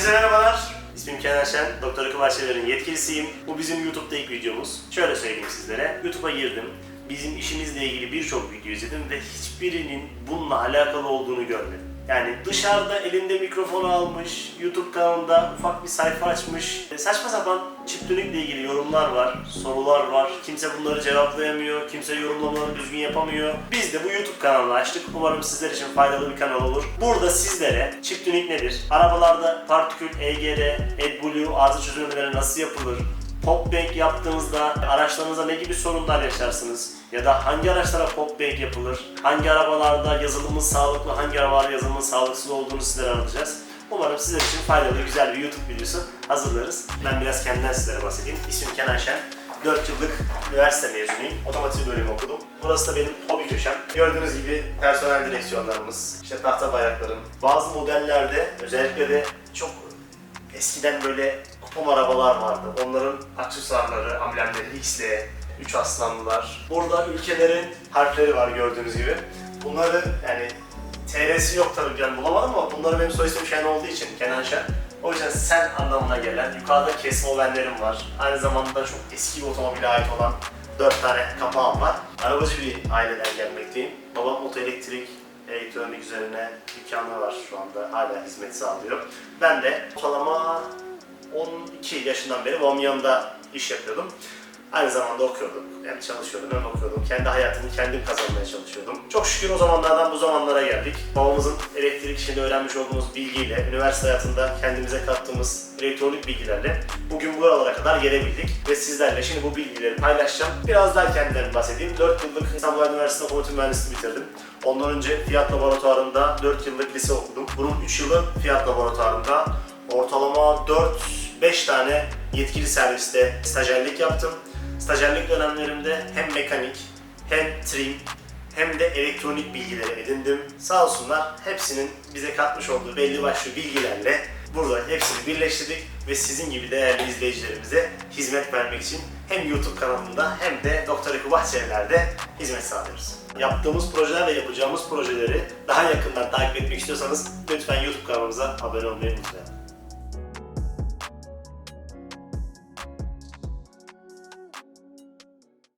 Herkese merhabalar. İsmim Kenan Şen, Doktor Akıl Bahçeler'in yetkilisiyim. Bu bizim YouTube'da ilk videomuz. Şöyle söyleyeyim sizlere. YouTube'a girdim. Bizim işimizle ilgili birçok video izledim ve hiçbirinin bununla alakalı olduğunu görmedim. Yani dışarıda elinde mikrofonu almış, YouTube kanalında ufak bir sayfa açmış. E, Saçma sapan çiftlikle ilgili yorumlar var, sorular var. Kimse bunları cevaplayamıyor, kimse yorumlamalarını düzgün yapamıyor. Biz de bu YouTube kanalını açtık. Umarım sizler için faydalı bir kanal olur. Burada sizlere çift tünik nedir? Arabalarda partikül, EGR, AdBlue, arıza çözümlemeleri nasıl yapılır? Pop bank yaptığınızda araçlarınızda ne gibi sorunlar yaşarsınız? Ya da hangi araçlara pop bank yapılır? Hangi arabalarda yazılımın sağlıklı, hangi arabalarda yazılımın sağlıksız olduğunu sizlere anlatacağız. Umarım sizler için faydalı, güzel bir YouTube videosu hazırlarız. Ben biraz kendimden sizlere bahsedeyim. İsmim Kenan Şen. 4 yıllık üniversite mezunuyum. Otomotiv bölümü okudum. Burası da benim hobi köşem. Gördüğünüz gibi personel direksiyonlarımız, işte tahta bayraklarım. Bazı modellerde özellikle de çok eskiden böyle kupon arabalar vardı. Onların aksesuarları, amblemleri X'le, 3 aslanlılar. Burada ülkelerin harfleri var gördüğünüz gibi. Bunları yani TR'si yok tabii ben bulamadım ama bunları benim soy ismim Şen olduğu için Kenan Şen. O yüzden sen anlamına gelen yukarıda kesme ovenlerim var. Aynı zamanda çok eski bir otomobile ait olan 4 tane kapağım var. Arabacı bir aileden gelmekteyim. Babam otoelektrik, elektronik üzerine dükkanı var şu anda hala hizmet sağlıyor. Ben de ortalama 12 yaşından beri yanında iş yapıyordum. Aynı zamanda okuyordum. Hem çalışıyordum hem okuyordum. Kendi hayatımı kendim kazanmaya çalışıyordum. Çok şükür o zamanlardan bu zamanlara geldik. Babamızın elektrik işinde öğrenmiş olduğumuz bilgiyle, üniversite hayatında kendimize kattığımız elektronik bilgilerle bugün buralara kadar gelebildik. Ve sizlerle şimdi bu bilgileri paylaşacağım. Biraz daha kendimden bahsedeyim. 4 yıllık İstanbul Üniversitesi'nde otomotiv mühendisliği bitirdim. Ondan önce Fiyat Laboratuvarı'nda 4 yıllık lise okudum. Bunun 3 yılı Fiyat Laboratuvarı'nda ortalama 4-5 tane yetkili serviste stajyerlik yaptım. Stajyerlik dönemlerimde hem mekanik, hem trim, hem de elektronik bilgileri edindim. Sağ olsunlar hepsinin bize katmış olduğu belli başlı bilgilerle burada hepsini birleştirdik ve sizin gibi değerli izleyicilerimize hizmet vermek için hem YouTube kanalında hem de Doktor Eko Bahçeliler'de hizmet sağlıyoruz. Yaptığımız projeler ve yapacağımız projeleri daha yakından takip etmek istiyorsanız lütfen YouTube kanalımıza abone olmayı unutmayın.